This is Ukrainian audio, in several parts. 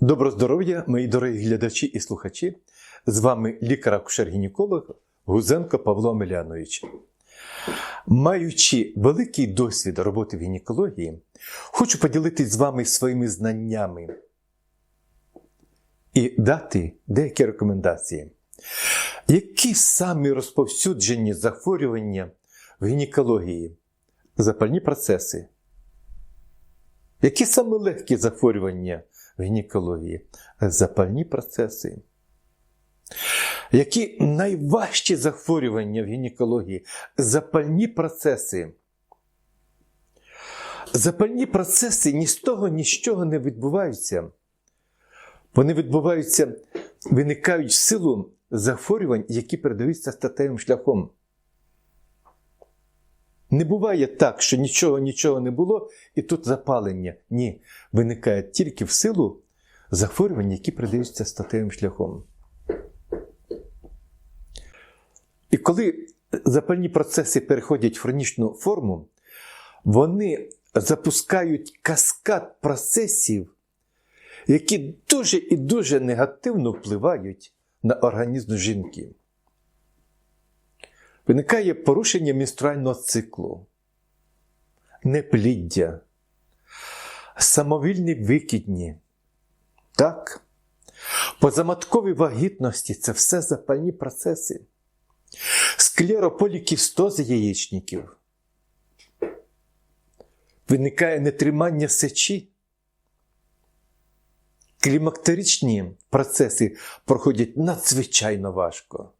Доброго здоров'я, мої дорогі глядачі і слухачі. З вами лікар-акушер-гінеколог Гузенко Павло Милянович. Маючи великий досвід роботи в гінекології, хочу поділитися з вами своїми знаннями і дати деякі рекомендації. Які самі розповсюджені захворювання в гінекології? Запальні процеси. Які саме легкі захворювання гінекології? Запальні процеси. Які найважчі захворювання в гінекології? Запальні процеси. Запальні процеси ні з того, ні з чого не відбуваються. Вони відбуваються, виникають в силу захворювань, які передаються статевим шляхом. Не буває так, що нічого нічого не було, і тут запалення. Ні, виникає тільки в силу захворювань, які передаються статевим шляхом. І коли запальні процеси переходять в хронічну форму, вони запускають каскад процесів, які дуже і дуже негативно впливають на організм жінки. Виникає порушення менструального циклу, непліддя, самовільні викидні. Так? Позаматкові вагітності це все запальні процеси. Склерополікістози яєчників. Виникає нетримання сечі. Клімактеричні процеси проходять надзвичайно важко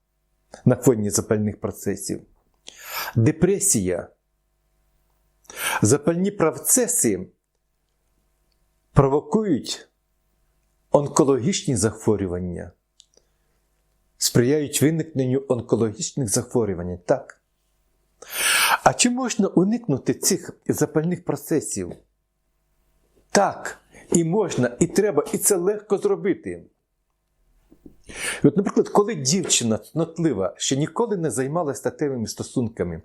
на фоні запальних процесів. Депресія. Запальні процеси провокують онкологічні захворювання, сприяють виникненню онкологічних захворювань. Так. А чи можна уникнути цих запальних процесів? Так, і можна, і треба, і це легко зробити. От, наприклад, коли дівчина нотлива, ще ніколи не займалася статевими стосунками,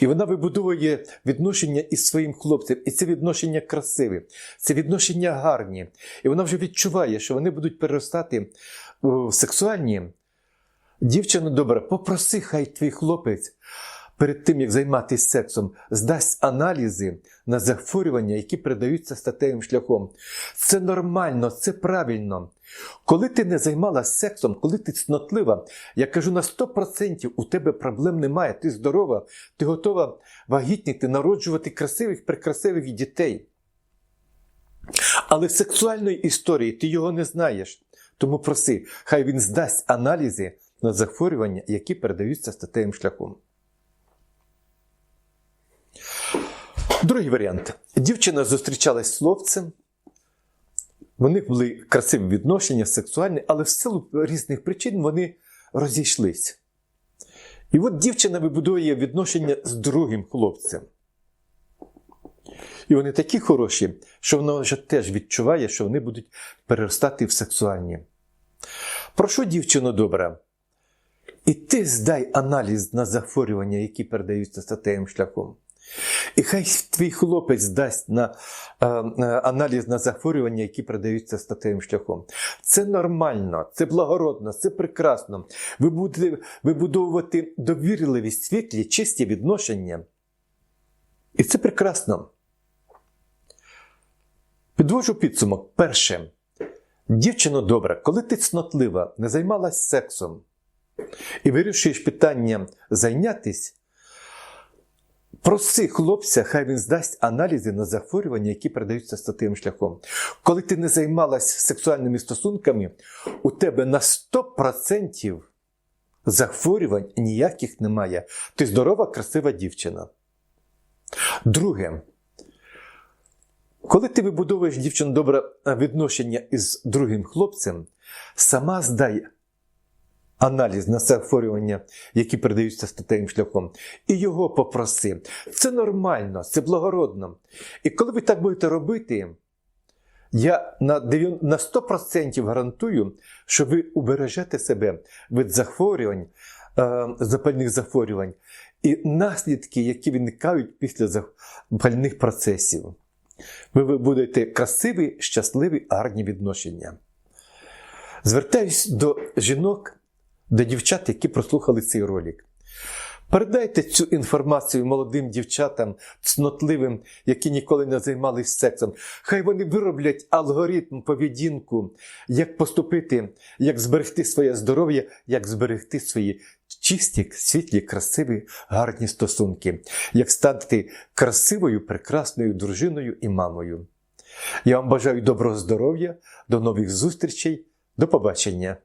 і вона вибудовує відношення із своїм хлопцем, і це відношення красиве, це відношення гарні, і вона вже відчуває, що вони будуть переростати в сексуальні. Дівчина добра, попроси, хай твій хлопець перед тим, як займатися сексом, здасть аналізи на захворювання, які передаються статевим шляхом. Це нормально, це правильно. Коли ти не займалася сексом, коли ти цнотлива, я кажу на 100% у тебе проблем немає, ти здорова, ти готова вагітніти, народжувати красивих, прекрасивих дітей. Але в сексуальної історії ти його не знаєш. Тому проси, хай він здасть аналізи на захворювання, які передаються статевим шляхом. Другий варіант. Дівчина зустрічалась з хлопцем. У них були красиві відношення, сексуальні, але в силу різних причин вони розійшлись. І от дівчина вибудує відношення з другим хлопцем. І вони такі хороші, що вона вже теж відчуває, що вони будуть переростати в сексуальні. Прошу, дівчину добра, і ти здай аналіз на захворювання, які передаються статевим шляхом. І хай твій хлопець дасть на е, е, аналіз на захворювання, які передаються статевим шляхом. Це нормально, це благородно, це прекрасно. Ви будете вибудовувати довірливість світлі, чисті відношення. І це прекрасно. Підвожу підсумок. Перше. Дівчино добра, коли ти цнотлива, не займалась сексом і вирішуєш питання зайнятись, Проси хлопця, хай він здасть аналізи на захворювання, які передаються статевим шляхом. Коли ти не займалась сексуальними стосунками, у тебе на 100% захворювань ніяких немає. Ти здорова, красива дівчина. Друге, коли ти вибудовуєш дівчину добре відношення із другим хлопцем, сама здай аналіз на захворювання, які передаються статевим шляхом, і його попроси. Це нормально, це благородно. І коли ви так будете робити, я на 100% гарантую, що ви убережете себе від захворювань, е, запальних захворювань і наслідки, які виникають після запальних процесів. Ви будете красиві, щасливі, гарні відношення. Звертаюсь до жінок, до дівчат, які прослухали цей ролик. Передайте цю інформацію молодим дівчатам, цнотливим, які ніколи не займалися сексом. Хай вони вироблять алгоритм поведінку, як поступити, як зберегти своє здоров'я, як зберегти свої чисті, світлі, красиві, гарні стосунки, як стати красивою, прекрасною дружиною і мамою. Я вам бажаю доброго здоров'я, до нових зустрічей, до побачення!